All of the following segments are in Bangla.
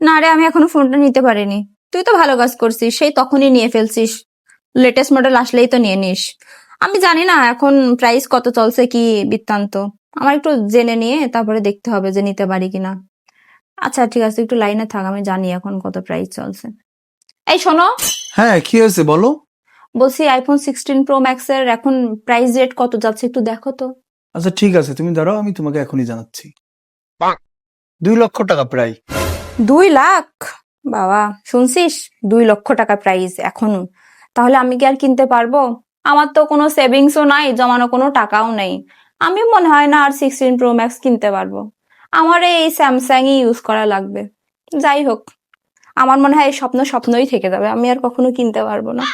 না রে আমি এখনও ফোনটা নিতে পারিনি। তুই তো ভালো কাজ করছিস সেই তখনই নিয়ে ফেলছিস। লেটেস্ট মডেল আসলেই তো নিয়ে নিস। আমি জানি না এখন প্রাইস কত চলছে কি বৃত্তান্ত। আমার একটু জেনে নিয়ে তারপরে দেখতে হবে যে নিতে পারি কিনা। আচ্ছা ঠিক আছে একটু লাইনে থাক আমি জানি এখন কত প্রাইস চলছে। এই শোনো। হ্যাঁ কি হয়েছে বলো? বলছি আইফোন সিক্সটিন প্রো ম্যাক্স এর এখন প্রাইস রেট কত যাচ্ছে একটু দেখো তো। আচ্ছা ঠিক আছে তুমি দাঁড়াও আমি তোমাকে এখনই জানাচ্ছি। দুই লক্ষ টাকা প্রায়। দুই লাখ? বাবা, শুনছিস? দুই লক্ষ টাকা প্রাইস এখনও তাহলে আমি কি আর কিনতে পারব? আমার তো কোনো সেভিংসও নাই, জমানো কোনো টাকাও নেই। আমি মনে হয় না আর সিক্সটিন প্রো ম্যাক্স কিনতে পারব। আমার এই স্যামসাংই ইউজ করা লাগবে। যাই হোক, আমার মনে হয় এই স্বপ্ন স্বপ্নই থেকে যাবে। আমি আর কখনো কিনতে পারব না।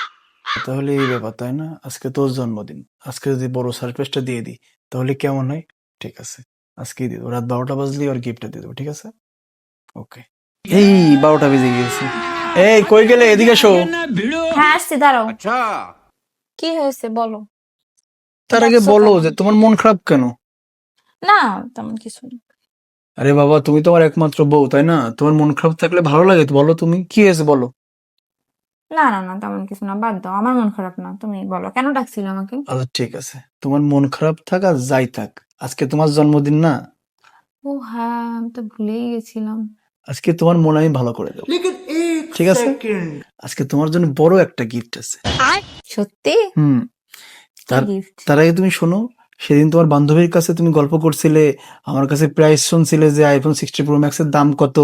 তাহলে এই ব্যাপার, তাই না? আজকে তোর জন্মদিন। আজকে যদি বড় সারপ্রাইজটা দিয়ে দিই, তাহলে কেমন হয়? ঠিক আছে, আজকেই দিয়ে দেবো। রাত বারোটা বাজলেই আর গিফটটা দিয়ে দেবো, ঠিক আছে? ওকে এই বারোটা বেজে গিয়েছে। এই কই গেলে? এদিকে এসো। হ্যাঁ আসছি দাঁড়াও। কি হয়েছে বলো। তার আগে বলো যে তোমার মন খারাপ কেন? না তেমন কিছু না। আরে বাবা তুমি তোমার একমাত্র বউ তাই না? তোমার মন খারাপ থাকলে ভালো লাগে বলো তুমি। কি হয়েছে বলো। না না না তেমন কিছু না বাদ দাও আমার মন খারাপ না তুমি বলো কেন ডাকছিলে আমাকে? আচ্ছা ঠিক আছে। তোমার মন খারাপ থাক আর যাই থাক। আজকে তোমার জন্মদিন না? ও হ্যাঁ আমি তো ভুলেই গেছিলাম। আজকে তোমার মন আমি ভালো করে দেবো। ঠিক আছে? আজকে তোমার জন্য বড় একটা গিফট আছে। সত্যি? হুম। তার আগে তুমি শোনো সেদিন তোমার বান্ধবীর কাছে তুমি গল্প করছিলে আমার কাছে প্রাইস শুনছিলে যে আইফোন সিক্সটি প্রো ম্যাক্স এর দাম কত।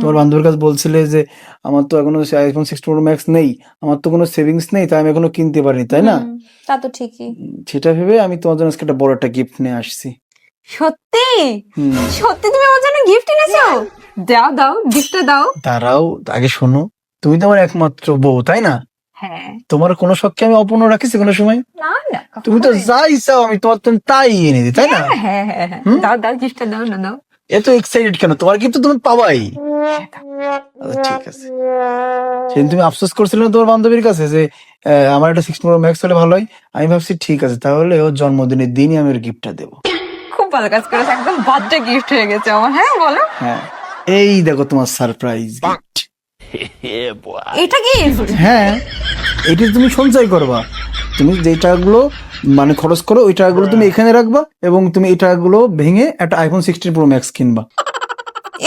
তোমার বান্ধবীর কাছে বলছিলে যে আমার তো এখনও আইফোন সিক্সটি প্রো ম্যাক্স নেই আমার তো কোনো সেভিংস নেই তাই আমি এখনও কিনতে পারিনি তাই না? তা তো ঠিকই। সেটা ভেবে আমি তোমার জন্য আজকে একটা বড় একটা গিফট নিয়ে আসছি। সত্যি? সত্যি তুমি আমার জন্য গিফট এনেছো? দাও দাও গিফটটা দাও। দাঁড়াও আগে শোনো। তুমি তো আমার একমাত্র বউ তাই না? হ্যাঁ। তোমার কোনো শখকে আমি অপূর্ণ রাখিছি কোনো সময়? না না তুমি তো। যাই চাও আমি তোমার তাই এনে দিই তাই না? হ্যাঁ হ্যাঁ হ্যাঁ দাও দাও গিফটটা দাও না দাও। এত এক্সাইটেড কেন? তোমার গিফট তুমি পাবাই আচ্ছা ঠিক আছে। সেদিন তুমি আফসোস করছিলে না তোমার বান্ধবীর কাছে যে আমার একটা সিক্স প্রো ম্যাক্স হলে ভালো হয়? আমি ভাবছি ঠিক আছে তাহলে ওর জন্মদিনের দিনই আমি ওর গিফটটা দেবো। খুব ভালো কাজ করেছ একদম বার্থডে গিফট হয়ে গেছে আমার। হ্যাঁ বলো। হ্যাঁ। এই দেখো তোমার সারপ্রাইজ গিফট এটা গিফট হ্যাঁ এটা তুমি সঞ্চয় করবা। তুমি যে টাকাগুলো মানে খরচ করো ওই টাকাগুলো তুমি এখানে রাখবা এবং তুমি এই টাকাগুলো ভেঙে একটা আইফোন সিক্সটিন প্রো ম্যাক্স কিনবা।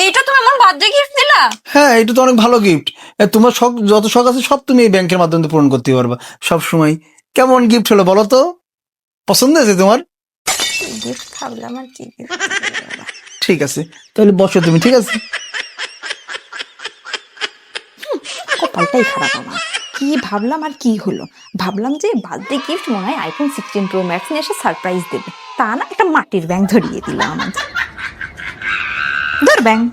এইটা তুমি আমার বার্থডে গিফট দিলা? হ্যাঁ এটা তো অনেক ভালো গিফট তোমার শখ যত শখ আছে সব তুমি এই ব্যাংকের মাধ্যমে পূরণ করতে পারবা। সব সময়। কেমন গিফট হলো বলো তো? পছন্দ হয়েছে তোমার? গিফট ভাবলাম আর কি ঠিক আছে। তাহলে বসো তুমি, ঠিক আছে? কপালটাই খারাপ আমার। কি ভাবলাম আর কি হলো? ভাবলাম যে বার্থডে গিফট মনে হয় আইফোন সিক্সটিন প্রো ম্যাক্স নিয়ে এসে সারপ্রাইজ দেবে। তা না, একটা মাটির ব্যাংক ধরিয়ে দিল আমার ধর ব্যাংক